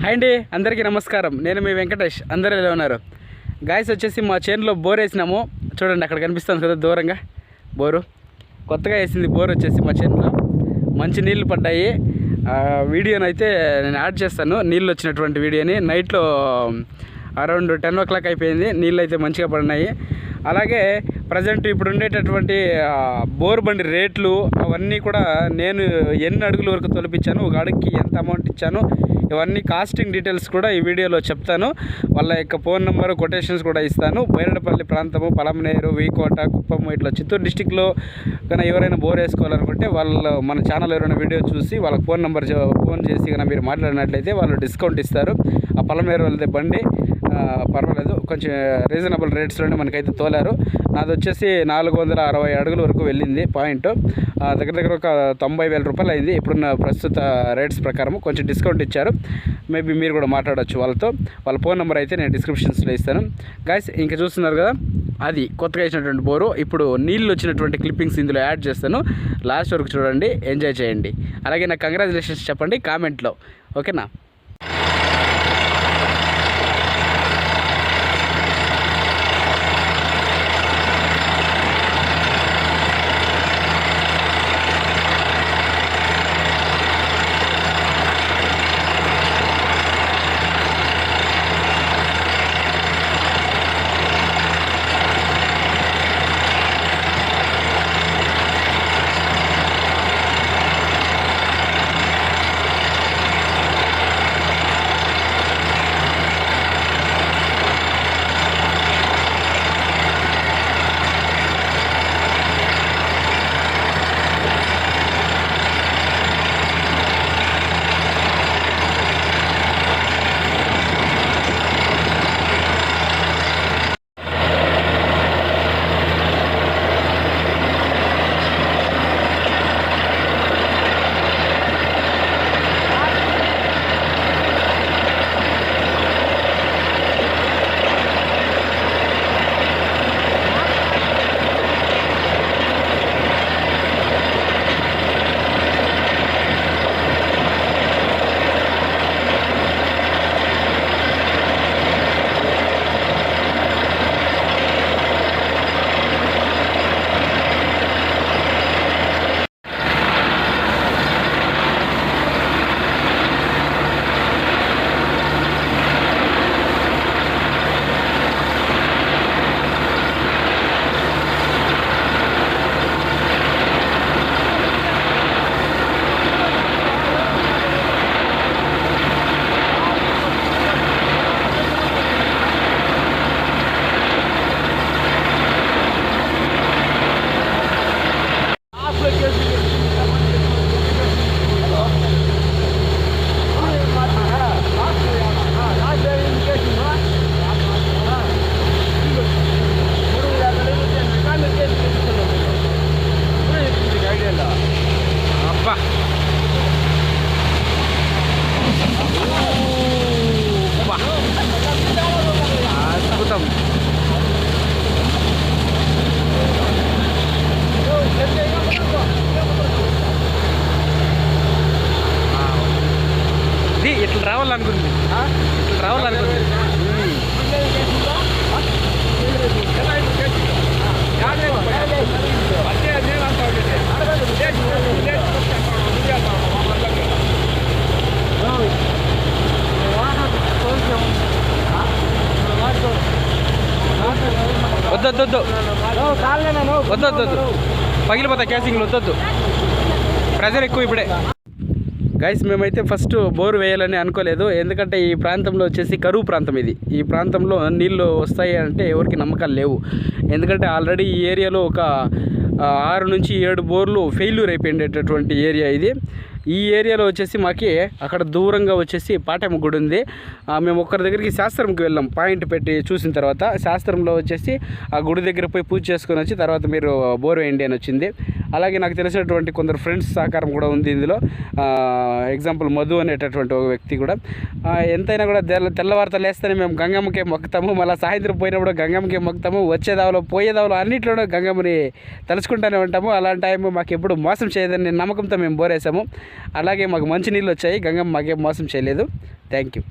Hi అండి అందరికీ నమస్కారం. నేను మీ వెంకటేష్ అందరూ ఎలా ఉన్నారు? గాయస్ వచ్చేసి మా చేనులో బోర్ వేసినాము. చూడండి అక్కడ కనిపిస్తుంది కదా దూరంగా. బోరు. కొత్తగా వేసింది బోర్ వచ్చేసి మా చేనులో మంచి నీళ్ళు పడ్డాయి. వీడియోనైతే వీడియోని అయితే నేను యాడ్ చేస్తాను. నీళ్ళు వచ్చినటువంటి వీడియోని. నైట్లో అరౌండ్ టెన్ ఓ క్లాక్ అయిపోయింది. నీళ్ళు అయితే మంచిగా పడినాయి. అలాగే ప్రజెంట్ ఇప్పుడు ఉండేటటువంటి బోర్ బండి రేట్లు అవన్నీ కూడా నేను ఎన్ని అడుగుల వరకు తొలిపించాను ఒక అడుగుకి ఎంత అమౌంట్ ఇచ్చాను ఇవన్నీ కాస్టింగ్ డీటెయిల్స్ కూడా ఈ వీడియోలో చెప్తాను. వాళ్ళ యొక్క ఫోన్ నెంబర్ కొటేషన్స్ కూడా ఇస్తాను. బైరడపల్లి ప్రాంతము పలమనేరు వీకోట కుప్పము ఇట్లా చిత్తూరు డిస్టిక్లో కన్నా ఎవరైనా బోర్ వేసుకోవాలనుకుంటే వాళ్ళు మన ఛానల్ ఎవరైనా వీడియో చూసి వాళ్ళకి ఫోన్ నెంబర్ ఫోన్ చేసి కన్నా మీరు మాట్లాడినట్లయితే వాళ్ళు డిస్కౌంట్ ఇస్తారు. ఆ పలమనేరు వాళ్ళది బండి. పర్వాలేదు. కొంచెం రీజనబుల్ రేట్స్లోనే మనకైతే తోలారు. నాది వచ్చేసి నాలుగు వందల అరవై అడుగుల వరకు వెళ్ళింది పాయింట్. దగ్గర దగ్గర ఒక తొంభై వేల రూపాయలు అయింది. ఇప్పుడున్న ప్రస్తుత రేట్స్ ప్రకారం కొంచెం డిస్కౌంట్ ఇచ్చారు. మేబీ మీరు కూడా మాట్లాడవచ్చు వాళ్ళతో. వాళ్ళ ఫోన్ నెంబర్ అయితే నేను డిస్క్రిప్షన్స్లో ఇస్తాను. గాయస్ ఇంకా చూస్తున్నారు కదా? అది కొత్తగా ఇచ్చినటువంటి బోరు. ఇప్పుడు నీళ్ళు వచ్చినటువంటి క్లిప్పింగ్స్ ఇందులో యాడ్ చేస్తాను. లాస్ట్ వరకు చూడండి. ఎంజాయ్ చేయండి. అలాగే నాకు కంగ్రాచులేషన్స్ చెప్పండి. కామెంట్లో ఓకేనా వద్దొద్దు వద్దొద్దు వద్దు. పగిలిపోతాయి క్యాసింగ్లు వద్దొద్దు. ప్రెజర్ ఎక్కువ ఇప్పుడే. గైస్ మేమైతే ఫస్ట్ బోర్ వేయాలని అనుకోలేదు. ఎందుకంటే ఈ ప్రాంతంలో వచ్చేసి కరువు ప్రాంతం ఇది. ఈ ప్రాంతంలో నీళ్ళు వస్తాయి అంటే ఎవరికి నమ్మకాలు లేవు. ఎందుకంటే ఆల్రెడీ ఈ ఏరియాలో ఒక ఆరు నుంచి ఏడు బోర్లు ఫెయిల్యూర్ అయిపోయిండేటటువంటి ఏరియా ఇది. ఈ ఏరియాలో వచ్చేసి మాకి అక్కడ దూరంగా వచ్చేసి పాటమ్మ గుడి ఉంది. మేము ఒక్కరి దగ్గరికి శాస్త్రంకి వెళ్ళాం. పాయింట్ పెట్టి చూసిన తర్వాత శాస్త్రంలో వచ్చేసి ఆ గుడి దగ్గర పోయి పూజ చేసుకొని వచ్చి తర్వాత మీరు బోర్ వేయండి అని వచ్చింది. అలాగే నాకు తెలిసినటువంటి కొందరు ఫ్రెండ్స్ సహకారం కూడా ఉంది ఇందులో. ఎగ్జాంపుల్ మధు అనేటటువంటి ఒక వ్యక్తి కూడా. ఎంతైనా కూడా తెల్ల తెల్లవారితో లేస్తేనే మేము గంగమ్మకే మొక్కుతాము. మళ్ళీ సాయంత్రం పోయినప్పుడు గంగమ్మకే మొక్కుతాము. వచ్చేదావలో పోయేదావలో అన్నింటిలోనూ గంగమ్మని తలుచుకుంటూనే ఉంటాము. అలాంటి టైం మాకు ఎప్పుడు మోసం చేయదని నమ్మకంతో మేము బోరేసాము. అలాగే మాకు మంచి నీళ్ళు వచ్చాయి. గంగమ్మ మాకేం మోసం చేయలేదు. Thank you